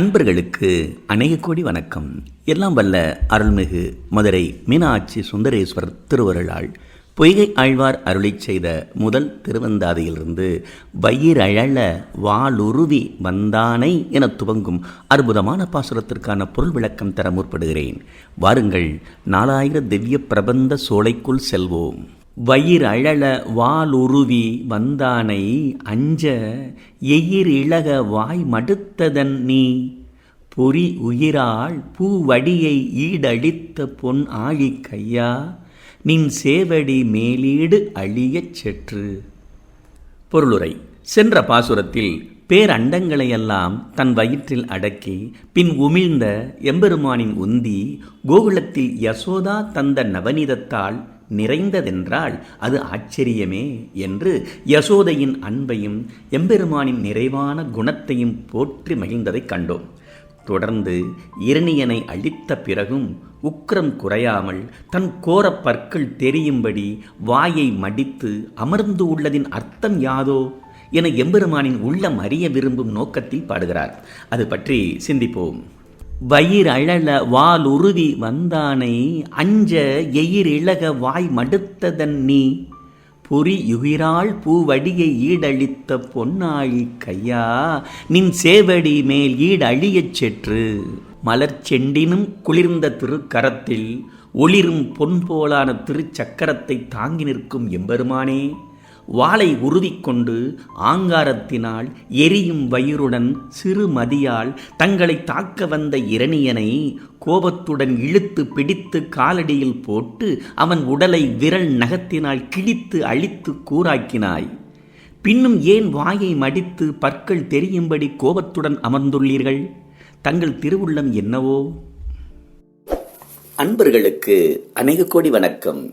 அன்பர்களுக்கு அநேக கோடி வணக்கம். எல்லாம் வல்ல அருள்மிகு மதுரை மீனாட்சி சுந்தரேஸ்வரர் திருவருளால் பொய்கை ஆழ்வார் அருளை செய்த முதல் திருவந்தாதியிலிருந்து வயிறழல வாளுருவி வந்தானை என துவங்கும் அற்புதமான பாசுரத்திற்கான பொருள் விளக்கம் தர முற்படுகிறேன். வாருங்கள் நாலாயிர திவ்ய பிரபந்த சோலைக்குள் செல்வோம். வயிறழல வாலுருவி வந்தானை அஞ்ச எயிர் இழக வாய் மடுத்ததன் நீ. பொறி உயிராள் பூவடியை ஈடழித்த பொன் ஆழி கையா நின் சேவடி மேலீடு அழியச் செற்று. பொருளுரை சென்ற பாசுரத்தில் பேரண்டங்களையெல்லாம் தன் வயிற்றில் அடக்கி பின் உமிழ்ந்த எம்பெருமானின் உந்தி கோகுலத்தில் யசோதா தந்த நவநீதத்தால் நிறைந்ததென்றால் அது ஆச்சரியமே என்று யசோதையின் அன்பையும் எம்பெருமானின் நிறைவான குணத்தையும் போற்றி மகிழ்ந்ததைக் கண்டோம். தொடர்ந்து இரணியனை அழித்த பிறகும் உக்கிரம் குறையாமல் தன் கோரப் பற்கள் தெரியும்படி வாயை மடித்து அமர்ந்து உள்ளதின் அர்த்தம் யாதோ என எம்பெருமானின் உள்ளம் அறிய விரும்பும் நோக்கத்தில் பாடுகிறார். அது பற்றி சிந்திப்போம். வயிறழல வாலுருவி வந்தானை அஞ்ச எயிர் இழக வாய் மடுத்ததன் நீ பொறி யுகிராள் பூவடியை ஈடழித்த பொன்னாழி கையா நின் சேவடி மேல் ஈடழியச் செற்று. மலர் செண்டினும் குளிர்ந்த திருக்கரத்தில் ஒளிரும் பொன் போலான திருச்சக்கரத்தை தாங்கி நிற்கும் எம்பெருமானே வாளை உருவிக்கொண்டு ஆங்காரத்தினால் எரியும் வயிறுடன் சிறு மதியால் தங்களை தாக்க வந்த இரணியனை கோபத்துடன் இழுத்து பிடித்து காலடியில் போட்டு அவன் உடலை விரல் நகத்தினால் கிழித்து அழித்து கூறாக்கினாய். பின்னும் ஏன் வாயை மடித்து பற்கள் தெரியும்படி கோபத்துடன் அமர்ந்துள்ளீர்கள்? தங்கள் திருவுள்ளம் என்னவோ? அன்பர்களுக்கு அநேக கோடி வணக்கம்.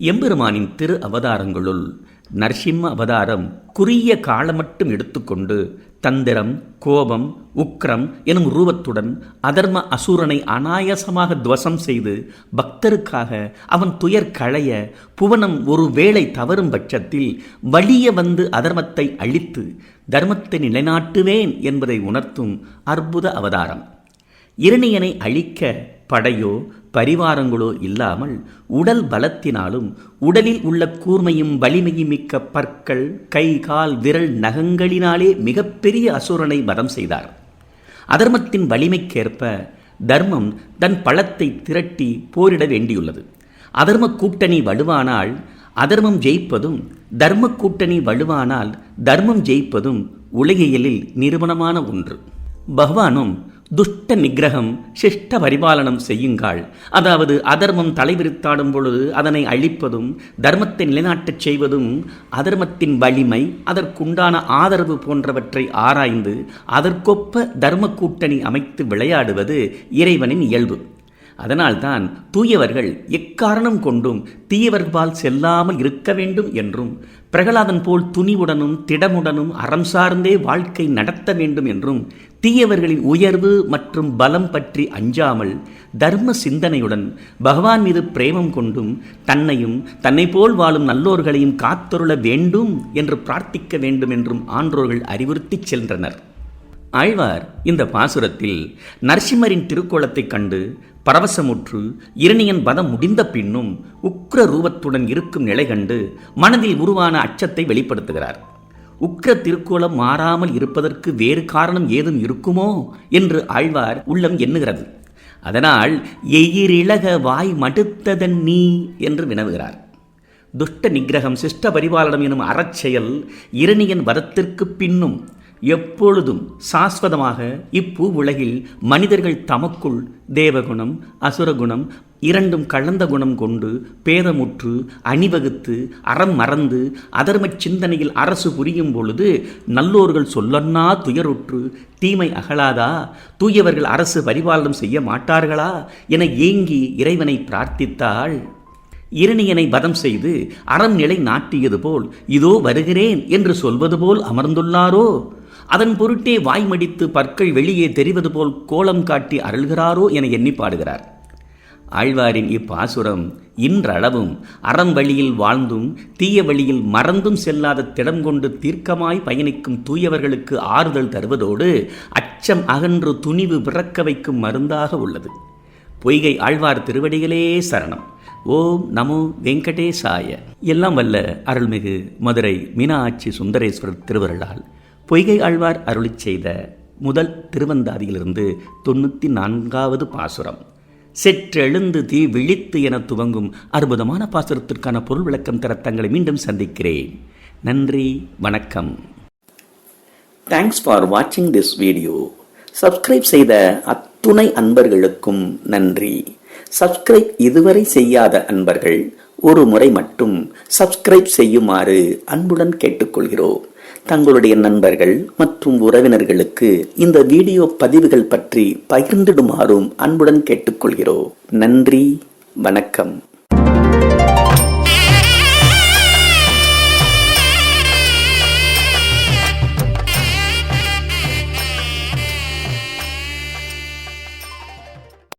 எம்பெருமானின் திரு அவதாரங்களுள் நரசிம்ம அவதாரம் குறுகிய காலம் மட்டும் எடுத்துக்கொண்டு தந்திரம் கோபம் உக்ரம் எனும் ரூபத்துடன் அதர்ம அசூரனை அனாயாசமாக துவசம் செய்து பக்தருக்காக அவன் துயர் களைய புவனம் ஒரு வேளை தவறும் பட்சத்தில் வலிய வந்து அதர்மத்தை அழித்து தர்மத்தை நிலைநாட்டுவேன் என்பதை உணர்த்தும் அற்புத அவதாரம். இரணியனை அழிக்க படையோ பரிவாரங்களோ இல்லாமல் உடல் பலத்தினாலும் உடலில் உள்ள கூர்மையும் வலிமையும் மிக்க பற்கள் கை கால் விரல் நகங்களினாலே மிகப்பெரிய அசுரனை வதம் செய்தார். அதர்மத்தின் வலிமைக்கேற்ப தர்மம் தன் பழத்தை திரட்டி போரிட வேண்டியுள்ளது. அதர்ம கூட்டணி வலுவானால் அதர்மம் ஜெயிப்பதும் தர்ம கூட்டணி வலுவானால் தர்மம் ஜெயிப்பதும் உலகியலில் நிறுவனமான ஒன்று. பகவானும் துஷ்ட நிகிரகம் சிஷ்ட பரிபாலனம் செய்யுங்கள். அதாவது அதர்மம் தலைவிரித்தாடும் பொழுது அதனை அழிப்பதும் தர்மத்தை நிலைநாட்டச் செய்வதும் அதர்மத்தின் வலிமை அதற்குண்டான ஆதரவு போன்றவற்றை ஆராய்ந்து அதற்கொப்ப தர்ம கூட்டணி அமைத்து விளையாடுவது இறைவனின் இயல்பு. அதனால்தான் தூயவர்கள் எக்காரணம் கொண்டும் தீயவர்பால் செல்லாமல் இருக்க வேண்டும் என்றும் பிரகலாதன் போல் துணிவுடனும் திடமுடனும் அறம் சார்ந்தே வாழ்க்கை நடத்த வேண்டும் என்றும் தீயவர்களின் உயர்வு மற்றும் பலம் பற்றி அஞ்சாமல் தர்ம சிந்தனையுடன் பகவான் மீது பிரேமம் கொண்டும் தன்னையும் தன்னை போல் வாழும் நல்லோர்களையும் காத்தொருள வேண்டும் என்று பிரார்த்திக்க வேண்டும் என்றும் ஆன்றோர்கள் அறிவுறுத்திச் சென்றனர். ஆழ்வார் இந்த பாசுரத்தில் நரசிம்மரின் திருக்கோலத்தைக் கண்டு பரவசமுற்று இரணியன் வதம் முடிந்த பின்னும் உக்ர ரூபத்துடன் இருக்கும் நிலை கண்டு மனதில் உருவான அச்சத்தை வெளிப்படுத்துகிறார். உக்ர திருக்கோலம் மாறாமல் இருப்பதற்கு வேறு காரணம் ஏதும் இருக்குமோ? என்று ஆழ்வார் உள்ளம் எண்ணுகிறது. அதனால் எயிரிழக வாய் மடுத்ததன் நீ என்று வினவுகிறார். துஷ்ட நிகிரகம் சிஷ்ட பரிபாலனம் எனும் அறச்செயல் இரணியன் வதத்திற்கு பின்னும் எப்பொழுதும் சாஸ்வதமாக இப்பூ உலகில் மனிதர்கள் தமக்குள் தேவகுணம் அசுரகுணம் இரண்டும் கலந்த குணம் கொண்டு பேதமுற்று அணிவகுத்து அறம் மறந்து அதர்மச் சிந்தனையில் அரசு புரியும் பொழுது நல்லோர்கள் சொல்லன்னா துயருற்று தீமை அகலாதா? தூயவர்கள் அரசு பரிபாலனம் செய்ய மாட்டார்களா? என ஏங்கி இறைவனை பிரார்த்தித்தாள். இரணியனை வதம் செய்து அறம் நிலை நாட்டியது போல் இதோ வருகிறேன் என்று சொல்வது போல் அமர்ந்துள்ளாரோ? அதன் பொருட்டே வாய்மடித்து பற்கள் வெளியே தெரிவது போல் கோலம் காட்டி அருள்கிறாரோ என எண்ணி பாடுகிறார். ஆழ்வாரின் இப்பாசுரம் இன்றளவும் அறம் வழியில் வாழ்ந்தும் தீய வழியில் மறந்தும் செல்லாத திடம் கொண்டு தீர்க்கமாய் பயணிக்கும் தூயவர்களுக்கு ஆறுதல் தருவதோடு அச்சம் அகன்று துணிவு பிறக்க வைக்கும் மருந்தாக உள்ளது. பொய்கை ஆழ்வார் திருவடிகளே சரணம். ஓம் நமோ வெங்கடேசாய. எல்லாம் வல்ல அருள்மிகு மதுரை மீனாட்சி சுந்தரேஸ்வரர் திருவருளால். பொய்கை ஆழ்வார் அருளி செய்த முதல் திருவந்தாதியிலிருந்து தொண்ணூற்றி நான்காவது பாசுரம். செற்றெழுந்து தீ விழித்து என துவங்கும் அற்புதமான பாசுரத்திற்கான பொருள் விளக்கம் தர தங்களை மீண்டும் சந்திக்கிறேன். நன்றி வணக்கம். தேங்க்ஸ் ஃபார் வாட்சிங் திஸ் வீடியோ சப்ஸ்கிரைப் செய்த அத்துணை அன்பர்களுக்கும் நன்றி. சப்ஸ்கிரைப் இதுவரை செய்யாத அன்பர்கள் ஒரு முறை மட்டும் சப்ஸ்கிரைப் செய்யுமாறு அன்புடன் கேட்டுக்கொள்கிறோம். தங்களுடைய நண்பர்கள் மற்றும் உறவினர்களுக்கு இந்த வீடியோ பதிவுகள் பற்றி பகிர்ந்திடுமாறும் அன்புடன் கேட்டுக்கொள்கிறோம். நன்றி வணக்கம்.